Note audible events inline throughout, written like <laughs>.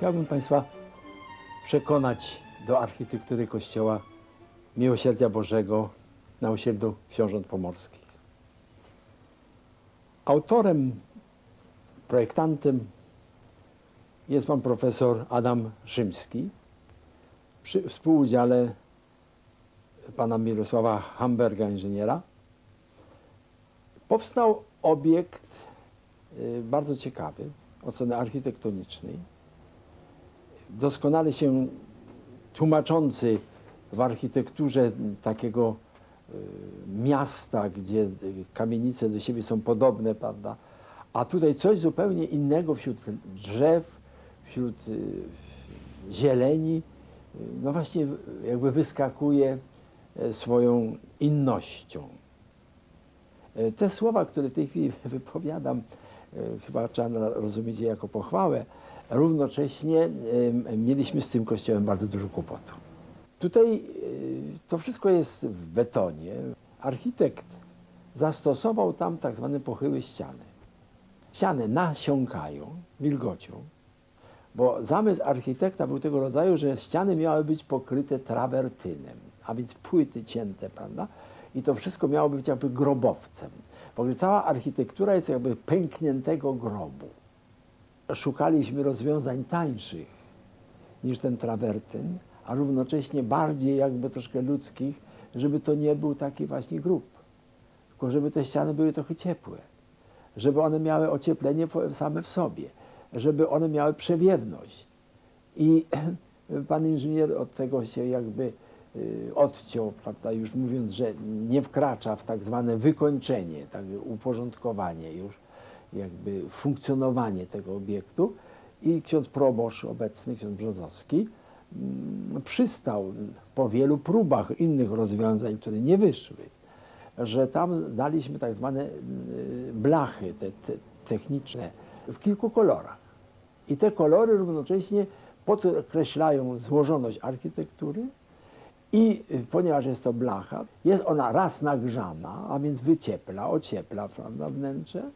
Chciałbym Państwa przekonać do architektury kościoła Miłosierdzia Bożego na osiedlu Książąt Pomorskich. Autorem, projektantem jest pan profesor Adam Szymski przy współudziale pana Mirosława Hamberga, inżyniera. Powstał obiekt y, bardzo ciekawy, oceny architektonicznej, doskonale się tłumaczący w architekturze takiego y, miasta, gdzie y, kamienice do siebie są podobne, prawda? A tutaj coś zupełnie innego wśród drzew, wśród y, zieleni, no właśnie jakby wyskakuje e, swoją innością. E, Te słowa, które w tej chwili <laughs> wypowiadam, e, chyba trzeba rozumieć je jako pochwałę, równocześnie mieliśmy z tym kościołem bardzo dużo kłopotu. Tutaj e, to wszystko jest w betonie. Architekt zastosował tam tak zwane pochyły ściany. Ściany nasiąkają wilgocią, bo zamysł architekta był tego rodzaju, że ściany miały być pokryte trawertynem, a więc płyty cięte, prawda? I to wszystko miało być jakby grobowcem. W ogóle cała architektura jest jakby pękniętego grobu. Szukaliśmy rozwiązań tańszych niż ten trawertyn, a równocześnie bardziej jakby troszkę ludzkich, żeby to nie był taki właśnie grób, tylko żeby te ściany były trochę ciepłe, żeby one miały ocieplenie same w sobie, żeby one miały przewiewność. I <clears throat> pan inżynier od tego się jakby y, odciął, prawda, już mówiąc, że nie wkracza w tak zwane wykończenie, tak, uporządkowanie już, jakby funkcjonowanie tego obiektu. I ksiądz proboszcz obecny, ksiądz Brzozowski, mm, przystał po wielu próbach innych rozwiązań, które nie wyszły, że tam daliśmy tak zwane y, blachy te, te techniczne w kilku kolorach. I te kolory równocześnie podkreślają złożoność architektury i y, ponieważ jest to blacha, jest ona raz nagrzana, a więc wyciepla, ociepla prawda, wnętrze,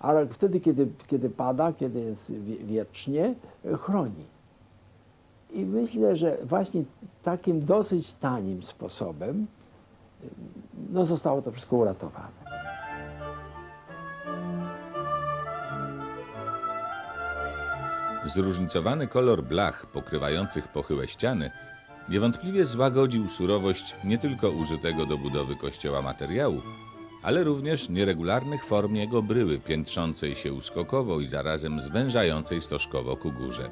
ale wtedy, kiedy, kiedy pada, kiedy jest wie- wiecznie, chroni. I myślę, że właśnie takim dosyć tanim sposobem no, zostało to wszystko uratowane. Zróżnicowany kolor blach pokrywających pochyłe ściany niewątpliwie złagodził surowość nie tylko użytego do budowy kościoła materiału, ale również nieregularnych form jego bryły piętrzącej się uskokowo i zarazem zwężającej stożkowo ku górze.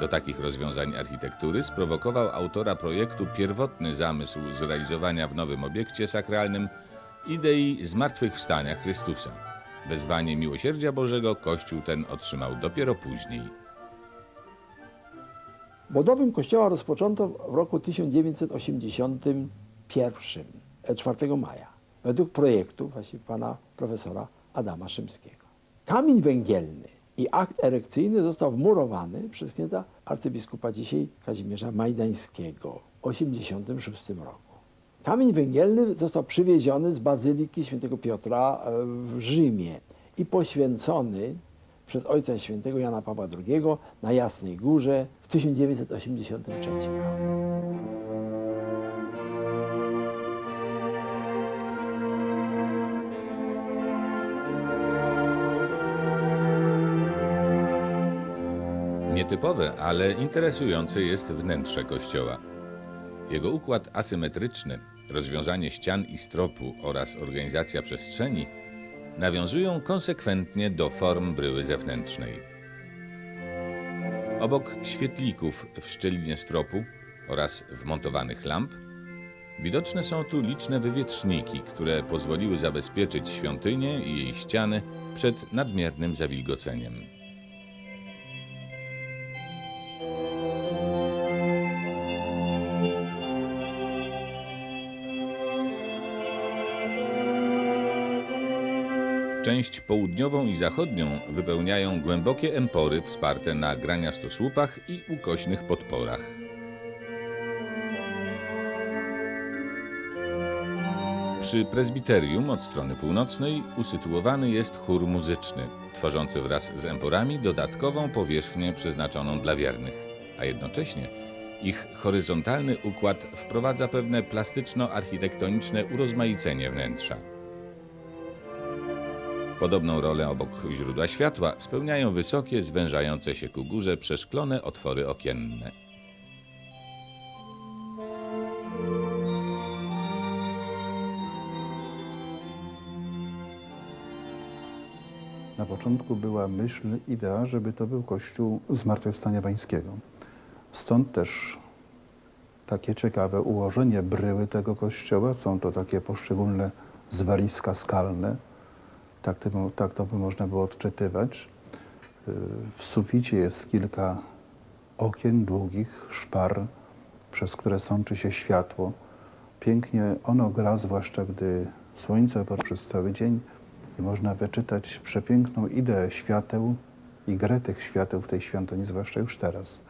Do takich rozwiązań architektury sprowokował autora projektu pierwotny zamysł zrealizowania w nowym obiekcie sakralnym idei zmartwychwstania Chrystusa. Wezwanie miłosierdzia Bożego Kościół ten otrzymał dopiero później. Budowę kościoła rozpoczęto w roku 1981, e, 4 maja, według projektu właśnie pana profesora Adama Szymskiego. Kamień węgielny i akt erekcyjny został wmurowany przez księdza arcybiskupa dzisiaj Kazimierza Majdańskiego w 1986 roku. Kamień węgielny został przywieziony z Bazyliki Świętego Piotra e, w Rzymie i poświęcony przez Ojca Świętego Jana Pawła II na Jasnej Górze w 1983 roku. Nietypowe, ale interesujące jest wnętrze kościoła. Jego układ asymetryczny, rozwiązanie ścian i stropu oraz organizacja przestrzeni nawiązują konsekwentnie do form bryły zewnętrznej. Obok świetlików w szczelinie stropu oraz wmontowanych lamp, widoczne są tu liczne wywietrzniki, które pozwoliły zabezpieczyć świątynię i jej ściany przed nadmiernym zawilgoceniem. Część południową i zachodnią wypełniają głębokie empory wsparte na graniastosłupach i ukośnych podporach. Przy prezbiterium od strony północnej usytuowany jest chór muzyczny, tworzący wraz z emporami dodatkową powierzchnię przeznaczoną dla wiernych, a jednocześnie ich horyzontalny układ wprowadza pewne plastyczno-architektoniczne urozmaicenie wnętrza. Podobną rolę obok źródła światła spełniają wysokie, zwężające się ku górze przeszklone otwory okienne. Na początku była myśl, idea, żeby to był kościół Zmartwychwstania Pańskiego. Stąd też takie ciekawe ułożenie bryły tego kościoła. Są to takie poszczególne zwaliska skalne. Tak to, tak to by można było odczytywać. W suficie jest kilka okien długich, szpar, przez które sączy się światło. Pięknie ono gra, zwłaszcza gdy słońce oparł przez cały dzień i można wyczytać przepiękną ideę świateł i grę tych świateł w tej świątyni, zwłaszcza już teraz.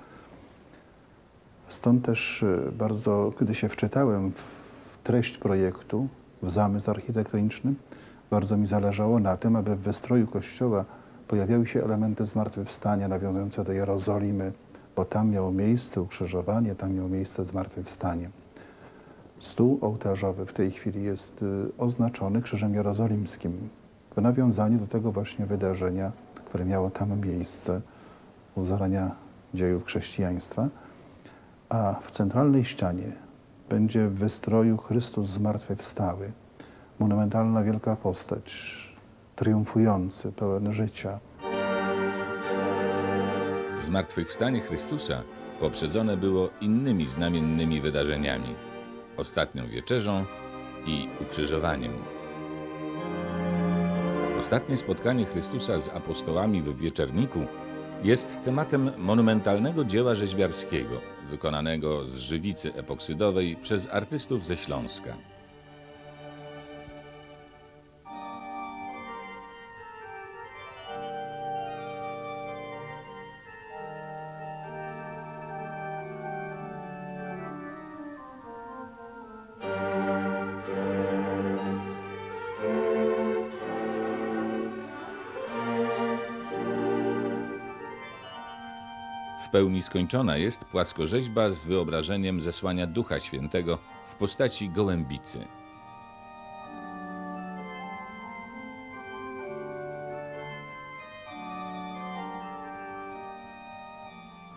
Stąd też y, bardzo, kiedy się wczytałem w treść projektu, w zamysł architektoniczny, bardzo mi zależało na tym, aby w wystroju kościoła pojawiały się elementy zmartwychwstania nawiązujące do Jerozolimy, bo tam miało miejsce ukrzyżowanie, tam miało miejsce zmartwychwstanie. Stół ołtarzowy w tej chwili jest y, oznaczony Krzyżem Jerozolimskim w nawiązaniu do tego właśnie wydarzenia, które miało tam miejsce u zarania dziejów chrześcijaństwa. A w centralnej ścianie będzie w wystroju Chrystus zmartwychwstały, monumentalna wielka postać, triumfujący, pełen życia. Zmartwychwstanie Chrystusa poprzedzone było innymi znamiennymi wydarzeniami ostatnią wieczerzą i ukrzyżowaniem. Ostatnie spotkanie Chrystusa z apostołami w wieczerniku jest tematem monumentalnego dzieła rzeźbiarskiego, wykonanego z żywicy epoksydowej przez artystów ze Śląska. Pełni skończona jest płaskorzeźba z wyobrażeniem zesłania Ducha Świętego w postaci gołębicy.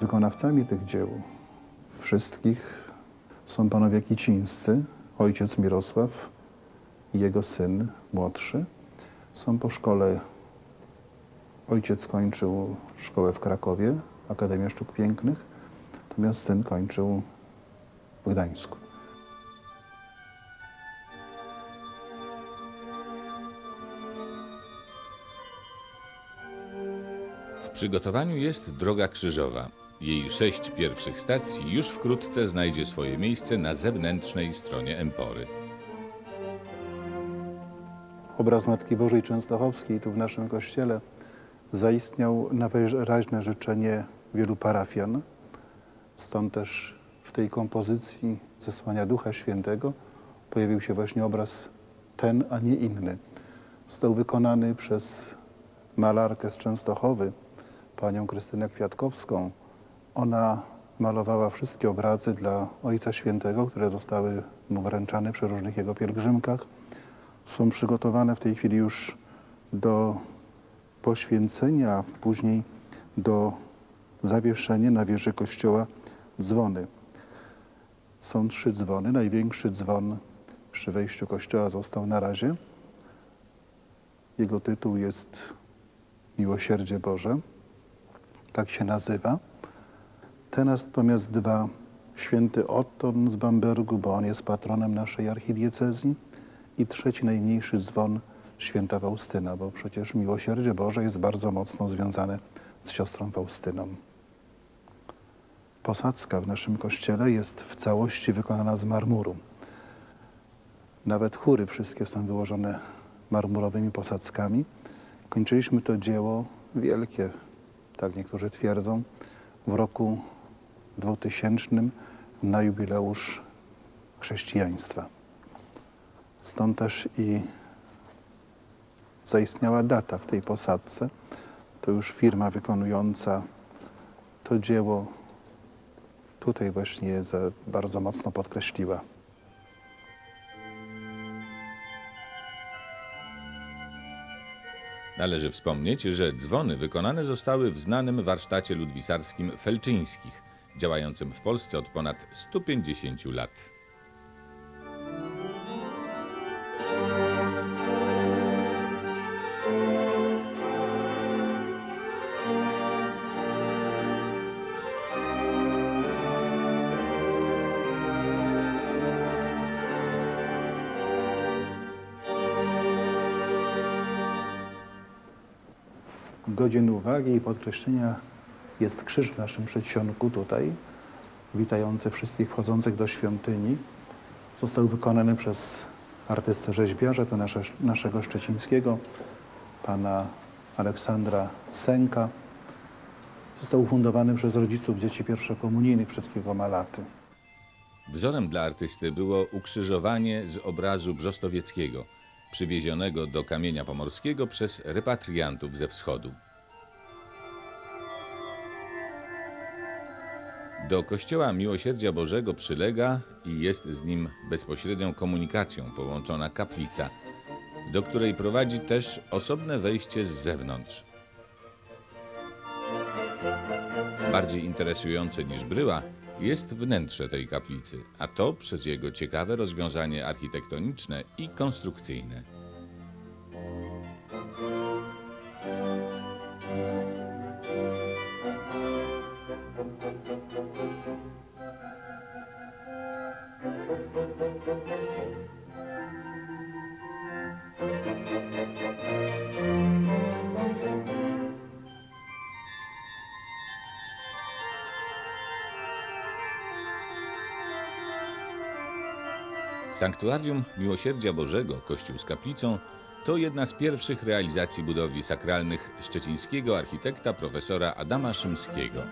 Wykonawcami tych dzieł wszystkich są panowie Kicińscy, ojciec Mirosław i jego syn młodszy. Są po szkole, ojciec skończył szkołę w Krakowie, Akademię Sztuk Pięknych, natomiast syn kończył w Gdańsku. W przygotowaniu jest droga krzyżowa. Jej sześć pierwszych stacji już wkrótce znajdzie swoje miejsce na zewnętrznej stronie empory. Obraz Matki Bożej Częstochowskiej tu w naszym kościele zaistniał na wyraźne życzenie wielu parafian. Stąd też w tej kompozycji zesłania Ducha Świętego pojawił się właśnie obraz ten, a nie inny. Został wykonany przez malarkę z Częstochowy, panią Krystynę Kwiatkowską. Ona malowała wszystkie obrazy dla Ojca Świętego, które zostały mu wręczane przy różnych jego pielgrzymkach są przygotowane w tej chwili już do poświęcenia, później do zawieszenia na wieży kościoła dzwony. Są trzy dzwony. Największy dzwon przy wejściu kościoła został na razie. Jego tytuł jest Miłosierdzie Boże. Tak się nazywa. Te natomiast dwa święty Otton z Bambergu, bo on jest patronem naszej archidiecezji i trzeci najmniejszy dzwon święta Faustyna, bo przecież miłosierdzie Boże jest bardzo mocno związane z siostrą Faustyną. Posadzka w naszym kościele jest w całości wykonana z marmuru. Nawet chóry wszystkie są wyłożone marmurowymi posadzkami. Kończyliśmy to dzieło wielkie, tak niektórzy twierdzą, w roku 2000 na jubileusz chrześcijaństwa. Stąd też i zaistniała data w tej posadzce. To już firma wykonująca to dzieło tutaj właśnie bardzo mocno podkreśliła. Należy wspomnieć, że dzwony wykonane zostały w znanym warsztacie ludwisarskim Felczyńskich, działającym w Polsce od ponad 150 lat. Godzien uwagi i podkreślenia jest krzyż w naszym przedsionku tutaj, witający wszystkich wchodzących do świątyni. Został wykonany przez artystę rzeźbiarza, to nasze, naszego szczecińskiego, pana Aleksandra Senka. Został ufundowany przez rodziców dzieci pierwszokomunijnych przed kilkoma laty. Wzorem dla artysty było ukrzyżowanie z obrazu Brzostowieckiego, przywiezionego do Kamienia Pomorskiego przez repatriantów ze wschodu. Do Kościoła Miłosierdzia Bożego przylega i jest z nim bezpośrednią komunikacją połączona kaplica, do której prowadzi też osobne wejście z zewnątrz. Bardziej interesujące niż bryła jest wnętrze tej kaplicy, a to przez jego ciekawe rozwiązanie architektoniczne i konstrukcyjne. Sanktuarium Miłosierdzia Bożego, kościół z kaplicą, to jedna z pierwszych realizacji budowli sakralnych szczecińskiego architekta profesora Adama Szymskiego.